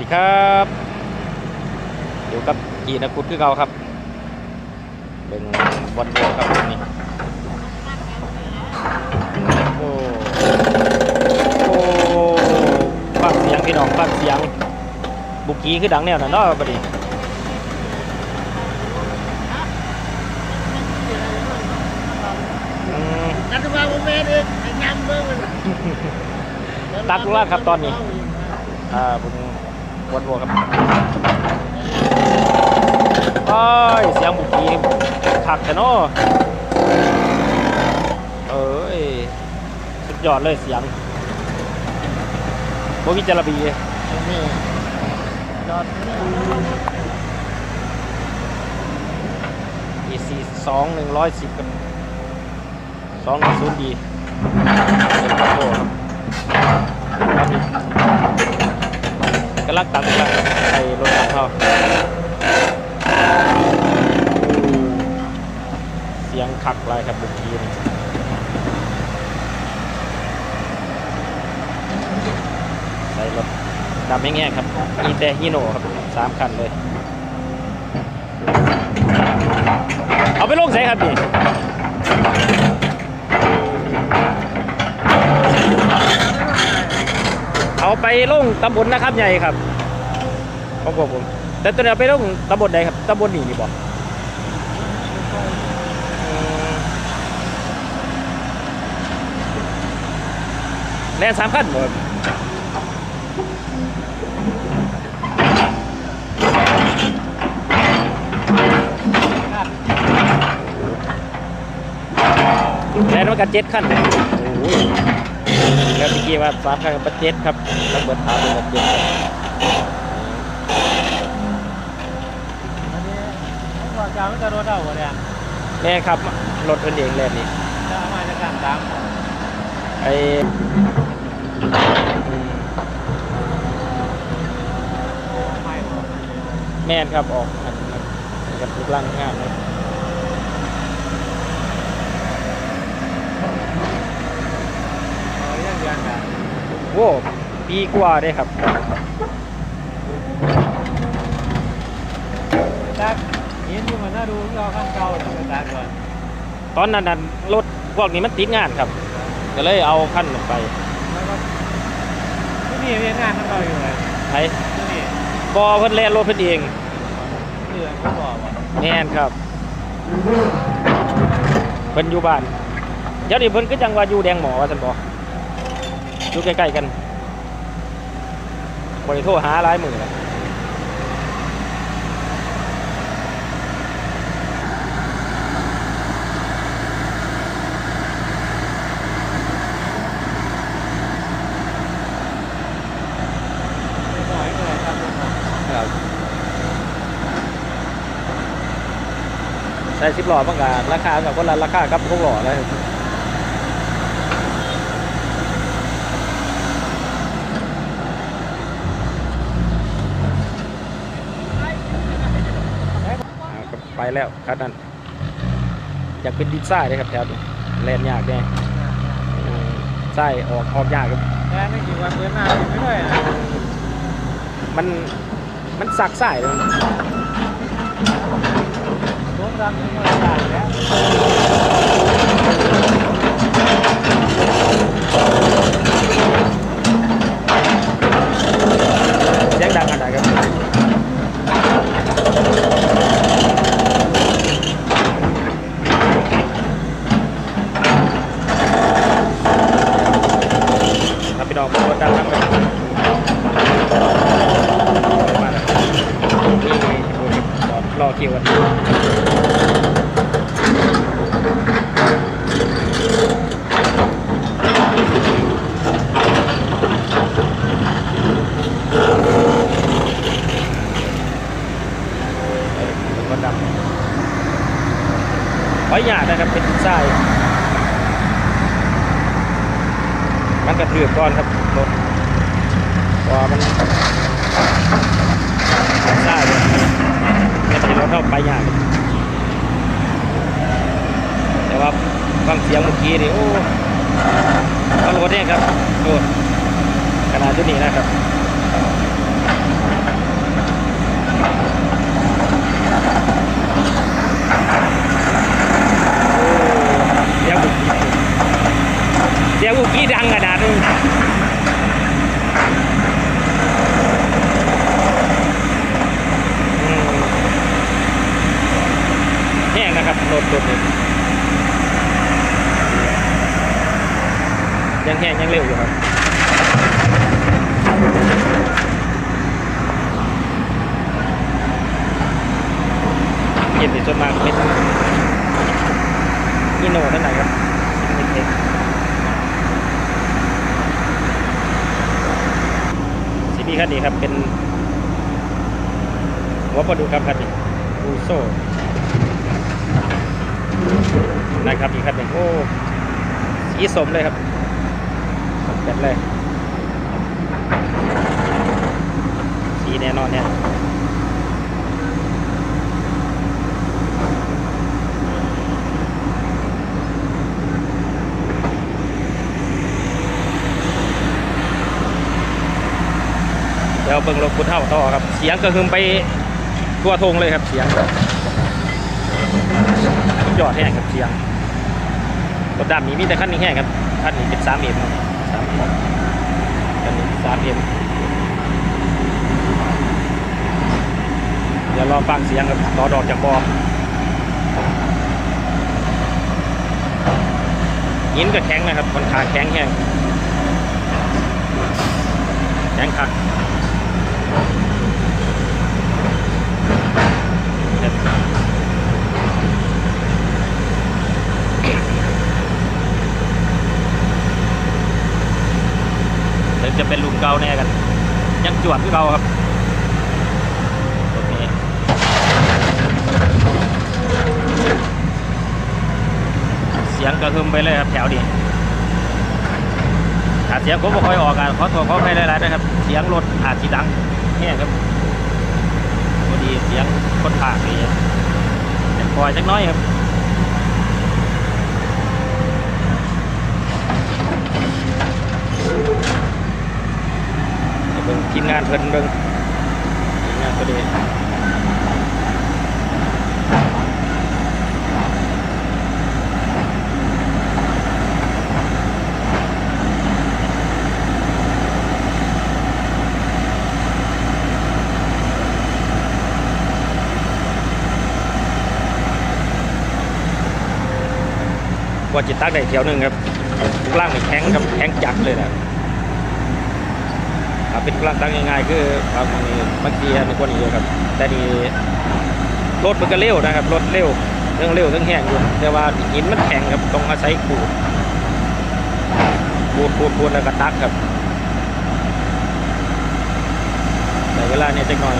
ดีครับอยู่กับกีนักกุดคือเก่าครับเป็นวันเดียวครับวันนี้โอ้โอ้ฟังเสียงพี่น้องฟังเสียงบุกกี้คือดังแนวนั้นเนาะบัดนี้อืมนัทว่าผมเองเองไอ้ยำเบิ้งมันตักลงล่างครับตอนนี้อ่าผม วันวัวครับโอ้ยเสียงบุกกี้ขักแต่เนาะเอ้ยสุดยอดเลยเสียงโบวิจารบีนี่จอดนี่อีซีสองหนึ่งร้อยสิบกับสองหนึ่งศูนย์ดีเป็นคอมโบครับครับนี่ กำลังตัดกำลังใส่รถตัดเขาเสียงขักลายครับบุกีนใส่รถดำแห้งๆครับมีแต่ฮีโน่ครับสามคันเลย เอาไปลงใส่ครับนี่ เอาไปลงตำบลนะครับใหญ่ครับของผมผม แต่ตัวนี้เอาไปลงตำบลใดครับตำบลนี่นี่บอกแล่นสามขั้นบ่ครับแล่นมากันเจ็ดขั้นโอ้ย แล้วเมื่อกี้ว่าสามขั้นกับเจ็ดครับทั้งเบิดถามเป็นแบบเจ็ดครับอันนี้ผมก่อนจะไม่จะรถเอาวะเนี่ยแม่ครับรถเพิ่นเองแล่นนี่จะเอามาจากการตามไอ้อืมไม่หรอกแม่นครับออกอันนั้นกับทุกร่างงานเลย เอาเรื่องเดียวกัน โว้ปีกว่าได้ครับตักเห็นอยู่มันน่าดูเราขั้นเก่าหรือตักก่อนตอนนั้นนั้นรถพวกนี้มันติดงานครับ ก็เลยเอาขั้นลงไปแล้วก็ที่นี่เรียนงานขั้นเก่าอยู่เลยไอ้ที่นี่บอเพิ่นแล่นรถเพิ่นเองเรื่องเขาบอกว่าแม่นครับเพิ่นอยู่บ้านเดี๋ยวนี้เพิ่นก็จังว่าอยู่แดงหมอว่าซั่นบ่ อยู่ใกล้ๆกันบ่ได้โทรหาหลายมื้อแล้วหน่อยหน่อยครับครับใส่10หล่อมันก็ราคากับคนละราคากับพวกหล่อเลย อ่าก็ไป แล้วครับนั้นอยากเป็นดินทรายเลยครับแถวนี้แลนยากแน่อืมทรายออกออกยากครับแค่ไม่กี่วันเพื่อนหน้าไม่ด้วยนะมันมันสักทรายเลยรถรังนี่มันต่างแล้วเสียงดังขนาดครับ เลือก้อนครับรถว่ามันได้เลยไม่ใช่เราเข้าไปยากแต่ว่าฟังเสียงเมื่อกี้นี่โอ้ตำรวจเนี่ยครับดูขนาดที่นี่นะครับโอ้ยังบุก เดี๋ยวกูกี้ดังขนาดาษมึงแห้งนะครับรดรถนี้ยยังแห้งยังเร็วอยู่ครับเก็บในส่นมากเป็นอิโนนั่นไหละครับ นี่ครับเป็นหัวปลาดุกครับคันนี้บูโซนะครับอีกคันหนึ่งโอ้สีสมเลยครับสมกันเลยสีแน่นอนเนี่ย เดี๋ยวเบิ่งรถคุณเท่าต่อครับ เสียงก็คือไปทั่วทงเลยครับเสียงยอดแห้งครับเสียงรถดำนี้มีแต่คันนี้แห้งครับคันนี้เป็นสามเอ็มสามคันนี้สามเอ็มเดี๋ยวรอฟังเสียงครับต่อดอกจากบอหินก็แข็งนะครับมันขาแข็งแห้งแข็งคัก ถึงจะเป็นลุงเก่าแน่กัน ยังจวดที่เราครับเสียงกระหึ่มไปเลยครับแถวนี้ ถ้าเสียงผมไม่ค่อยออกอะขอโทษขออภัยหลายๆนะครับ เสียงรถอาจจะดังแง่ครับพอดีเสียงคนผ่านนี่แต่คอยจักน้อยครับเบิ่งทีมงานเพิ่นเบิ่งทีมงานพอดี ว่าจิตตักได้เที่ยวหนึ่งครับทุกล่างนี่แข็งครับแข็งจัดเลยนะถ้าเป็นกลางตั้งง่ายๆคือบางทีบางทีมันกว่านี้เยอะครับ แต่นี่รถมันก็เร็วนะครับรถเร็วเรื่องเร็วเรื่องแห้งอยู่แต่ว่าหินมันแข็งครับต้องอาศัยขูดขูดขูดขูดแล้วก็ตักครับแต่เวลาเนี่ยจะหน่อย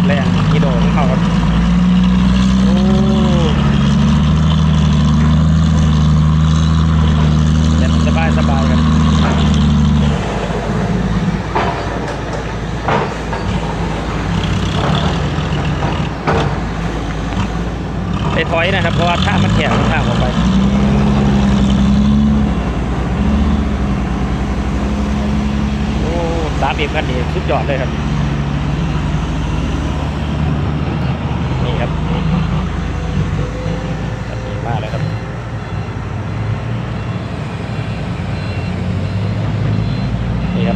ดแรงกิโลของเขาครับโอ้เจ็บสบายสบายครับไปถอยนะครับ เพราะว่าถ้ามันแข็งทางออกไปโอ้สามเอ็มคันนี้สุดยอดเลยครับ นี่ครับนี่คันนี้มากเลยครั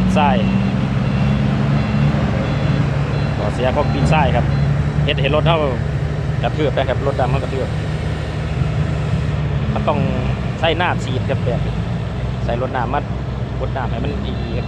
บ ทรายต่อเสียของปีนทรายครับเห็นเห็นรถเท่ากระเทือบนะครับรถดำมันกระเทือบมันต้องใส่หน้าฉีดครับแบบใส่รถน้ำมัดรถน้ำให้มันดีครับ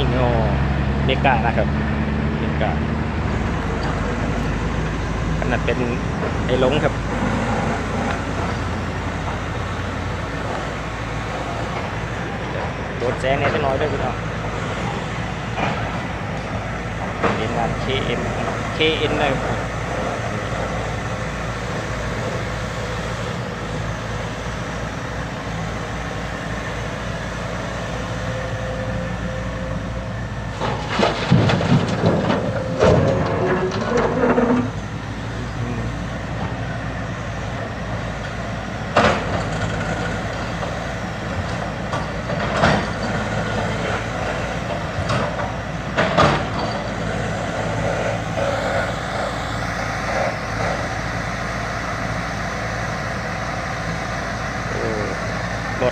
มิโนเมกานะครับเมกาขนาดเป็นไอ้หลงครับโดดแสงเนี่ยจะน้อยด้วยพี่น้องเป็นงาน KN KN นะค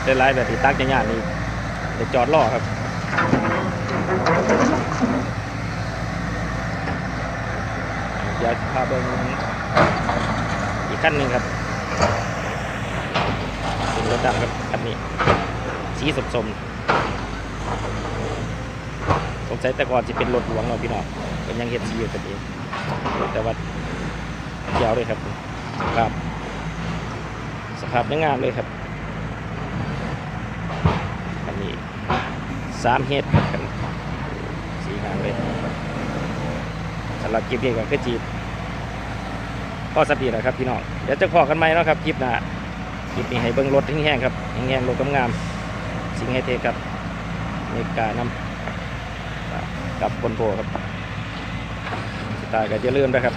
ได้ไล่แบบที่ตักยากนี่เดี๋ยวจอดรอครับเดี๋ยวพาเบิ่งอีกขั้นหนึ่งครับเป็นรถดำครับคันนี้สีสมสมสงสัยแต่ก่อนจะเป็นรถหลวงเนาพี่น้องเป็นยังเห็นสีอยู่กันเองแต่ว่าเกี่ยวเลยครับสภาพสภาพยังงามเลยครับคันนี้ สามเฮดครันสีงามเลยสำหรับคลิปนี้ก็คือจีบพ่อสปีดนะครับพี่น้องเดี๋ยวจะพอกันไหมเนาะครับคลิปหน้าคลิปนี้ให้เบิ้งรถแห้งๆครับแห้งๆรถงามๆสิงให้เทครับเมกานำกับคนโพครับสุดท้ายก็อย่าลืมนะครับ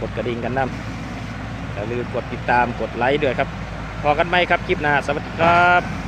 กดกระดิ่งกันนำอย่าลืมกดติดตามกดไลค์ด้วยครับพอกันไหมครับคลิปหน้าสวัสดีครับ